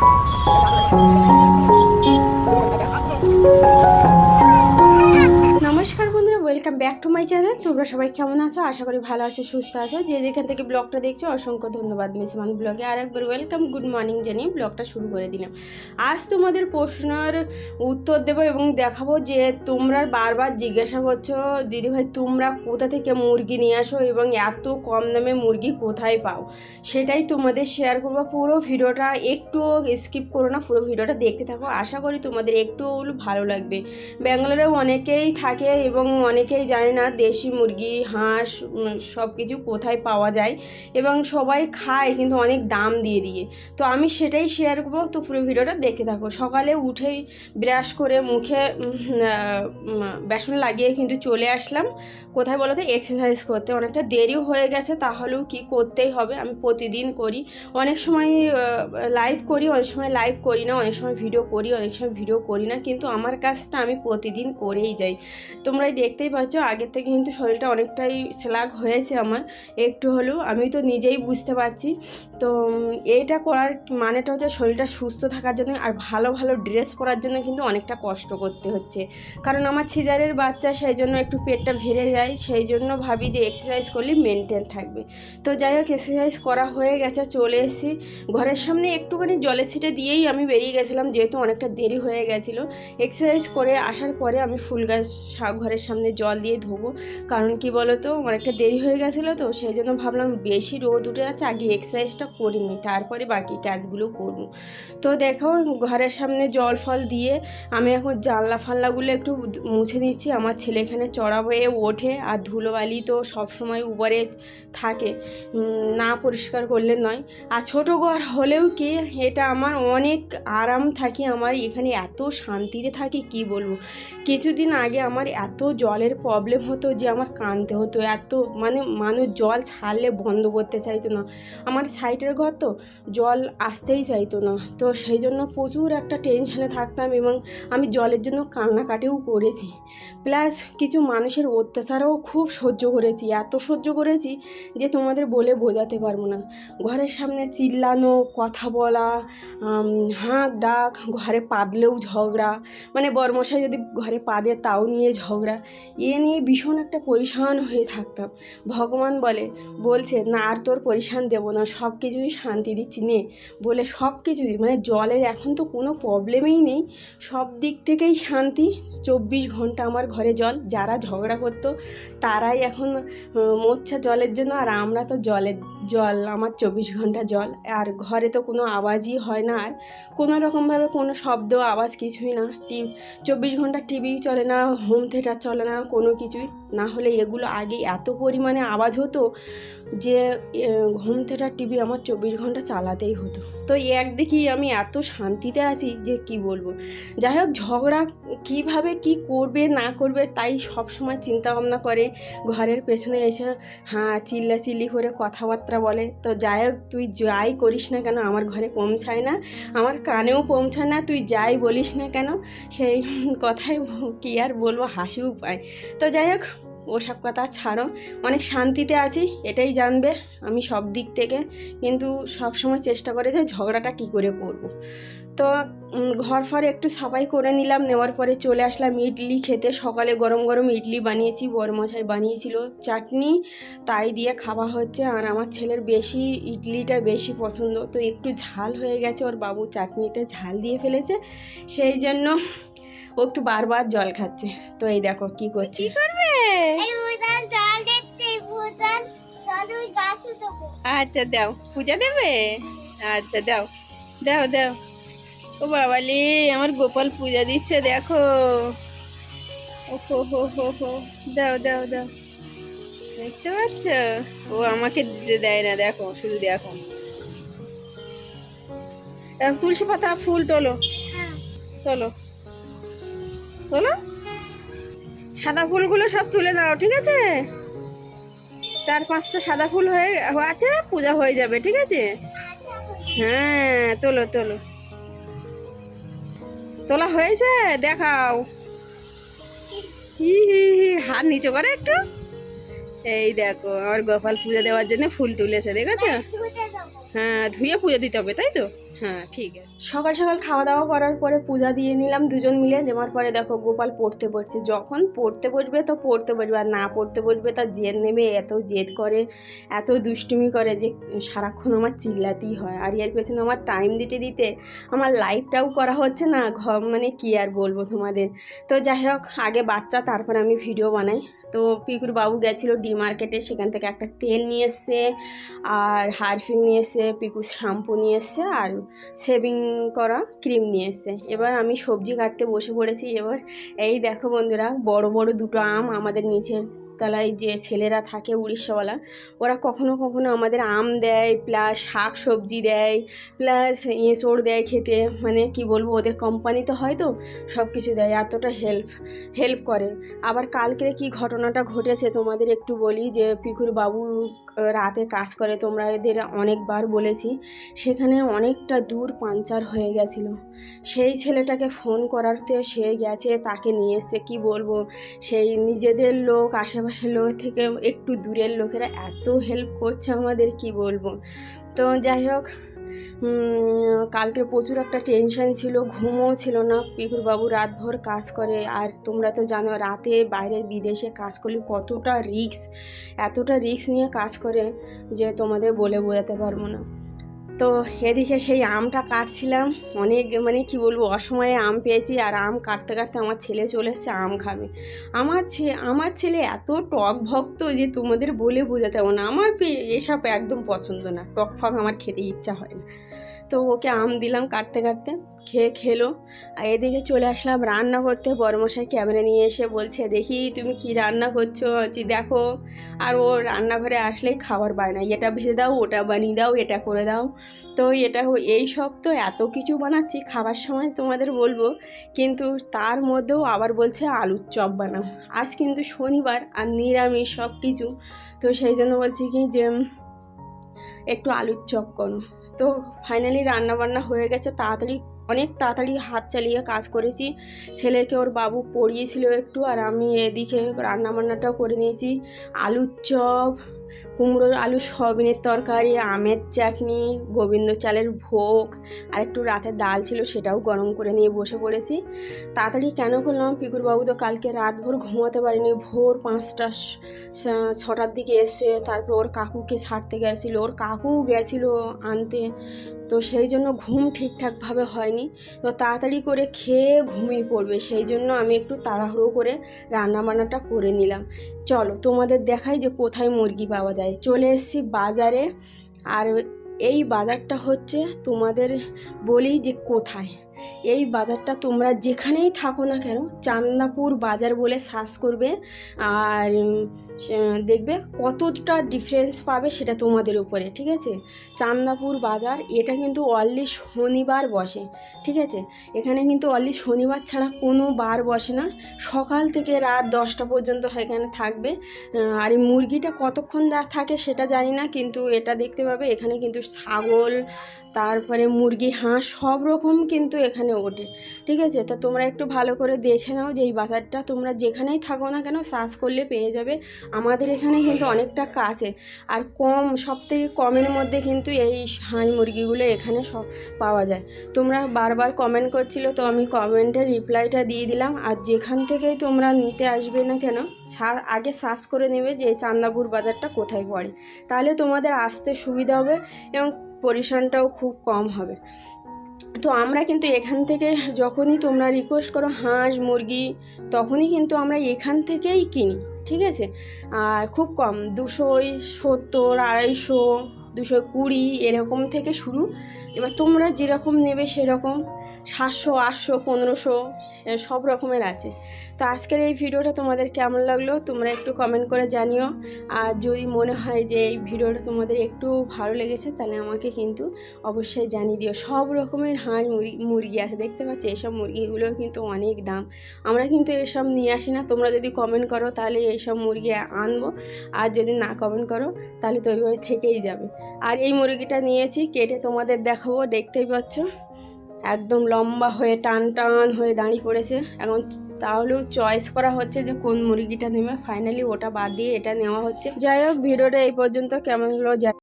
Thank you. Welcome back to my channel. তোমরা সবাই কেমন আছো? আশা করি ভালো আছো, সুস্থ আছো। যে যেখান থেকে ব্লগটা দেখছ, অসংখ্য ধন্যবাদ মিসমান ব্লগে। আর একবার ওয়েলকাম, গুড মর্নিং জানিয়ে ব্লগটা শুরু করে দিলাম। আজ তোমাদের প্রশ্নের উত্তর দেবো এবং দেখাবো যে তোমরা বারবার জিজ্ঞাসা করছ দিদিভাই তোমরা কোথা থেকে মুরগি নিয়ে আসো এবং এত কম দামে মুরগি কোথায় পাও? সেটাই তোমাদের শেয়ার করব। পুরো ভিডিওটা একটু স্কিপ করো না, পুরো ভিডিওটা দেখতে থাকো। আশা করি তোমাদের একটু ভালো লাগবে। ব্যাঙ্গালোরে অনেকেই থাকে এবং অনেকেই জানে না দেশি মুরগি, হাঁস সব কিছু কোথায় পাওয়া যায় এবং সবাই খায় কিন্তু অনেক দাম দিয়ে দিয়ে। তো আমি সেটাই শেয়ার করব। তো পুরো ভিডিওটা দেখে থাকো। সকালে উঠেই ব্রাশ করে মুখে বেসন লাগিয়ে কিন্তু চলে আসলাম। কোথায় বলো তো? এক্সারসাইজ করতে। অনেকটা দেরিও হয়ে গেছে, তাহলেও কি করতেই হবে? আমি প্রতিদিন করি। অনেক সময় লাইভ করি, অনেক সময় লাইভ করি না, অনেক সময় ভিডিও করি, অনেক সময় ভিডিও করি না, কিন্তু আমার কাজটা আমি প্রতিদিন করেই যাই। তোমরাই দেখতেই পাচ্ছ আগের থেকে কিন্তু শরীরটা অনেকটাই স্লাগ হয়েছে আমার। একটু হলেও আমি তো নিজেই বুঝতে পারছি। তো এইটা করার মানেটা হচ্ছে শরীরটা সুস্থ থাকার জন্য আর ভালো ভালো ড্রেস পরার জন্য কিন্তু অনেকটা কষ্ট করতে হচ্ছে। কারণ আমার ছিজারের বাচ্চা, সেই জন্য একটু পেটটা ভেড়ে যায়। সেই জন্য ভাবি যে এক্সারসাইজ করলে মেনটেন থাকবে। তো যাই হোক এক্সারসাইজ করা হয়ে গেছে, চলে এসেছি। ঘরের সামনে একটুখানি জলের সিটে দিয়েই আমি বেরিয়ে গেছিলাম, যেহেতু অনেকটা দেরি হয়ে গেছিল। এক্সারসাইজ করে আসার পরে আমি ফুল গাছ ঘরের সামনে জল দিয়ে ধোবো। কারণ কি বলো তো অনেকটা দেরি হয়ে গেছিল তো সেই জন্য ভাবলাম বেশি রোদ উঠে যাচ্ছে, আগে এক্সারসাইজটা করিনি তারপরে বাকি কাজগুলো করব। তো দেখো, ঘরের সামনে জল ফল দিয়ে আমি এখন জানলা ফাল্লাগুলো একটু মুছে দিচ্ছি আমার ছেলে এখানে চড়া হয়ে ওঠে, আর ধুলোবালি তো সবসময় উপরে থাকে না পরিষ্কার করলে নয়। আর ছোটো ঘর হলেও কি, এটা আমার অনেক আরাম থাকি, আমার এখানে এত শান্তিতে থাকি, কি বলব? কিছুদিন আগে আমার এত জলের প্রবলেম হতো যে আমার কাঁদতে হতো। এত মানে মানুষ জল ছাড়লে বন্ধ করতে চাইতো না। আমার সাইডের ঘর তো জল আসতেই চাইতো না। তো সেই জন্য প্রচুর একটা টেনশনে থাকতাম এবং আমি জলের জন্য কান্নাকাটিও করেছি। প্লাস কিছু মানুষের অত্যাচারও খুব সহ্য করেছি। এত সহ্য করেছি যে তোমাদের বলে বোঝাতে পারব না। ঘরের সামনে চিল্লানো, কথা বলা হাঁক ডাক, ঘরে পাদলেও ঝগড়া। মানে বরমশাই যদি ঘরে পাদে তাও নিয়ে ঝগড়া। এ নিয়ে ভীষণ একটা পরিশান হয়ে থাকতাম। ভগবান বলে, বলছে, না, আর তোর পরিশান দেবো না, সব কিছুই শান্তি দিচ্ছি, নে। বলে, সব কিছুই? মানে জলের এখন তো কোনো প্রবলেমই নেই। সব দিক থেকেই শান্তি। চব্বিশ ঘণ্টা আমার ঘরে জল, যারা ঝগড়া করতো, তারাই এখন মোচ্ছা জলের জন্য, আর আমরা তো জলের জল, আমার চব্বিশ ঘণ্টা জল। আর ঘরে তো কোনো আওয়াজই হয় না। আর কোনো রকমভাবে কোনো শব্দ, আওয়াজ কিছুই না। টি, চব্বিশ ঘণ্টা টিভি চলে না, হোম থিয়েটার চলে না, কোনো কিছুই। না হলে এগুলো আগে এত পরিমাণে আওয়াজ হতো যে হোম থিয়েটার টিভি আমার চব্বিশ ঘণ্টা চালাতেই হতো। তো একদিকেই আমি এত শান্তিতে আছি যে কি বলব? যাই হোক, ঝগড়া কীভাবে কি করবে, না করবে, তাই সব সময় চিন্তা ভাবনা করে। ঘরের পেছনে এসে হ্যাঁ চিল্লা চিল্লি করে কথাবার্তা বলে। তো যাই হোক, তুই যাই করিস না কেন, আমার ঘরে পৌঁছায় না। আমার কানেও পৌঁছায় না, তুই যাই বলিস না কেন, সেই কথাই কি আর বলব, হাসিও পায়। তো যাই হোক ওসব কথা ছাড়ো। অনেক শান্তিতে আছি, এটাই জানবে আমি সব দিক থেকে। কিন্তু সব সময় চেষ্টা করে যে ঝগড়াটা কি করে করব। তো ঘর ফর একটু সাফাই করে নিলাম, নেওয়ার পরে চলে আসলাম ইডলি খেতে। সকালে গরম গরম ইডলি বানিয়েছি, বরমশাই বানিয়েছিল চাটনি, তাই দিয়ে খাওয়া হচ্ছে। আর আমার ছেলের বেশি ইডলিটা বেশি পছন্দ। তো একটু ঝাল হয়ে গেছে, ওর বাবু চাটনিতে ঝাল দিয়ে ফেলেছে। সেই জন্য ও একটু বারবার জল খাচ্ছে। তো এই দেখো কি করছি। কি করবে? আচ্ছা দাও। পূজা দেবে? আচ্ছা দাও। দাও দাও। ও বাবালি আমার গোপাল পূজা দিচ্ছে দেখো। ও হো হো হো হো। দাও দাও দাও। দেখতে পাচ্ছ? ও আমাকে দিতে দেয় না দেখো শুধু দেখো। তুলসী পাতা ফুল তোলো। হ্যাঁ। তোলো। তোলো সাদা ফুলগুলো সব তুলে দাও ঠিক আছে? চার পাঁচটা সাদা ফুল হয়ে আছে পূজা হয়ে যাবে ঠিক আছে? হ্যাঁ তোলো তোলো। তোলা হয়েছে? দেখাও। হি হি হি হাত নিচে করে একটু। এই দেখো আমার গোপাল পূজা দেওয়ার জন্য ফুল তুলেছে দেখেছ? হ্যাঁ ধুয়ে পুজো দিতে হবে তাই তো? হ্যাঁ ঠিক আছে। সকাল সকাল খাওয়া দাওয়া করার পরে পূজা দিয়ে নিলাম দুজন মিলে। দেওয়ার পরে দেখো গোপাল পড়তে বসছে। যখন পড়তে বসবে তো পড়তে বসবে, আর না পড়তে বসবে তার জেদ নেবে, এত জেদ করে, এত দুষ্টুমি করে যে সারাক্ষণ আমার চিল্লাতেই হয়। আর এর পেছনে আমার টাইম দিতে দিতে আমার লাইফটাও করা হচ্ছে না ঘর মানে কি আর বলব তোমাদের। তো যাই হোক, আগে বাচ্চা, তারপরে আমি ভিডিও বানাই। তো পিকুর বাবু গেছিল ডি মার্কেটে সেখান থেকে একটা তেল নিয়ে এসছে, আর হারফিং নিয়ে এসছে, পিকু শ্যাম্পু নিয়ে এসছে, আর সেভিং করা ক্রিম নিয়ে এসছে। এবার আমি সবজি কাটতে বসে পড়েছি। এবার এই দেখো বন্ধুরা, বড় বড় দুটো আম আমাদের নিচের তলায় যে ছেলেরা থাকে উড়িষ্যাওয়ালা, ওরা কখনো কখনো আমাদের আম দেয় প্লাস শাক সবজি দেয় প্লাস এঁচড় দেয় খেতে। মানে কি বলব, ওদের কোম্পানিতে হয় তো সব কিছু দেয়, এতটা হেল্প হেল্প করে। আবার কালকে কি ঘটনাটা ঘটেছে তোমাদের একটু বলি, যে পিকুর বাবু রাতে কাজ করে, তোমরা এদের অনেকবার বলেছি, সেখানে অনেকটা দূর পাঞ্চার হয়ে গেছিল। সেই ছেলেটাকে ফোন করাতে সে গেছে, তাকে নিয়ে এসছে, কী বলব, সেই নিজেদের লোক আশেপাশের লোক থেকে একটু দূরের লোকেরা এত হেল্প করছে আমাদের, কি বলব? তো যাই হোক কালকে প্রচুর একটা টেনশন ছিল, ঘুমও ছিল না। পিকুরবাবু রাতভর কাজ করে, আর তোমরা তো জানো রাতে বাইরে বিদেশে কাজ করলে কতটা রিস্ক এতটা রিস্ক নিয়ে কাজ করে যে তোমাদের বলে বোঝাতে পারব না। তো এদিকে সেই আমটা কাটছিলাম। অনেক মানে কি বলব, অসময়ে আম পেয়েছি আর আম কাটতে কাটতে আমার ছেলে চলে এসছে আম খাবে। আমার ছে, আমার ছেলে এত টক ভক্ত যে তোমাদের বলে বোঝাতে হবে না। আমার এসব একদম পছন্দ না। টক ফক আমার খেতে ইচ্ছা হয় না। তো ওকে আম দিলাম কাটতে কাটতে, খেয়ে খেলো। আর এদিকে চলে আসলাম রান্না করতে। বড়মশাই ক্যামেরা নিয়ে এসে বলছে, দেখি তুমি কি রান্না করছ? বলছি দেখো। আর ও রান্নাঘরে আসলেই খাবার বানায় না। এটা ভেজে দাও, ওটা বানিয়ে দাও, এটা করে দাও। তো এটা এই সব তো এত কিছু বানাচ্ছি, খাবার সময় তোমাদের বলব। কিন্তু তার মধ্যেও আবার বলছে আলুর চপ বানাও। আজ কিন্তু শনিবার আর নিরামিষ সব কিছু তো সেই জন্য বলছি কি যে, একটু আলুর চপ করো। তো ফাইনালি রান্না বান্না হয়ে গেছে। তাড়াতাড়ি, অনেক তাড়াতাড়ি হাত চালিয়ে কাজ করেছি। ছেলেকে ওর বাবু পড়িয়েছিল একটু আর আমি এদিকে রান্নাবান্নাটাও করে নিয়েছি। আলুর চপ কুমড়োর আলু সয়াবিনের তরকারি, আমের চাটনি, গোবিন্দ চালের ভোগ, আর একটু রাতের ডাল ছিল সেটাও গরম করে নিয়ে বসে পড়েছি। তাড়াতাড়ি কেন করলাম? পিকুরবাবু তো কালকে রাতভর ঘুমাতে পারিনি। ভোর পাঁচটা ছটার দিকে এসে তারপর ওর কাকুকে ছাড়তে গেছিল। ওর কাকু গেছিল আনতে, তো সেই জন্য ঘুম ঠিকঠাকভাবে হয়নি। তো তাড়াতাড়ি করে খেয়ে ঘুমিয়ে পড়বে। সেই জন্য আমি একটু তাড়াহুড়ো করে রান্নাবান্নাটা করে নিলাম। চলো তোমাদের দেখাই যে কোথায় মুরগি পাওয়া যায়। চলে এসেছি বাজারে। আর এই বাজারটা হচ্ছে তোমাদের বলি যে কোথায়। এই বাজারটা তোমরা যেখানেই থাকো না কেন চান্দাপুর বাজার বলে সার্চ করবে আর দেখবে কতটা ডিফারেন্স পাবে সেটা তোমাদের উপরে, ঠিক আছে? চান্দাপুর বাজার, এটা কিন্তু অনলি শনিবার বসে, ঠিক আছে? এখানে কিন্তু অনলি শনিবার ছাড়া কোনো বার বসে না। সকাল থেকে রাত দশটা পর্যন্ত এখানে থাকবে। আর এই মুরগিটা কতক্ষণ থাকে সেটা জানি না, কিন্তু এটা দেখতে পাবে এখানে কিন্তু ছাগল, তারপরে মুরগি, হাঁস, সব রকম কিন্তু এখানে ওঠে ঠিক আছে? তা তোমরা একটু ভালো করে দেখে নাও যে এই বাজারটা তোমরা যেখানেই থাকো না কেন সার্চ করলে পেয়ে যাবে। আমাদের এখানে কিন্তু অনেকটা কাছে। আর কম সব থেকে কমের মধ্যে কিন্তু এই হাঁস মুরগিগুলো এখানে সব পাওয়া যায়। তোমরা বারবার কমেন্ট করছিল, তো আমি কমেন্টের রিপ্লাইটা দিয়ে দিলাম। আর যেখান থেকেই তোমরা নিতে আসবে না কেন আগে সার্চ করে নেবে যে এই চান্দাপুর বাজারটা কোথায় পড়ে। তাহলে তোমাদের আসতে সুবিধা হবে এবং পরিশ্রমটাও খুব কম হবে। তো আমরা কিন্তু এখান থেকে যখনই তোমরা রিকোয়েস্ট করো হাঁস, মুরগি, তখনই কিন্তু আমরা এখান থেকেই কিনি, ঠিক আছে? আর খুব কম দুশো সত্তর, আড়াইশো, দুশো কুড়ি, এরকম থেকে শুরু। এবার তোমরা যেরকম নেবে সেরকম। সাতশো, আটশো, পনেরোশো সব রকমের আছে। তো আজকের এই ভিডিওটা তোমাদের কেমন লাগল তোমরা একটু কমেন্ট করে জানিও। আর যদি মনে হয় যে এই ভিডিওটা তোমাদের একটু ভালো লেগেছে তাহলে আমাকে কিন্তু অবশ্যই জানিয়ে দিও। সব রকমের হাঁস মুরগি আছে, দেখতে পাচ্ছি? এসব মুরগিগুলোও কিন্তু অনেক দাম। আমরা কিন্তু এসব নিয়ে আসি না। তোমরা যদি কমেন্ট করো তাহলে এইসব মুরগি আনব। আর যদি না কমেন্ট করো তাহলে তো ওইভাবে থেকেই যাবে। আর এই মুরগিটা নিয়েছি, কেটে তোমাদের দেখাবো। দেখতেই পাচ্ছ? একদম লম্বা হয়ে টান টান হয়ে দাঁড়িয়ে পড়েছে। এখন তাহলেও চয়েস করা হচ্ছে যে কোন মুরগিটা নেবে। ফাইনালি ওটা বাদ দিয়ে এটা নেওয়া হচ্ছে। যাই হোক, ভিডিওটা এই পর্যন্ত। কেমন হলো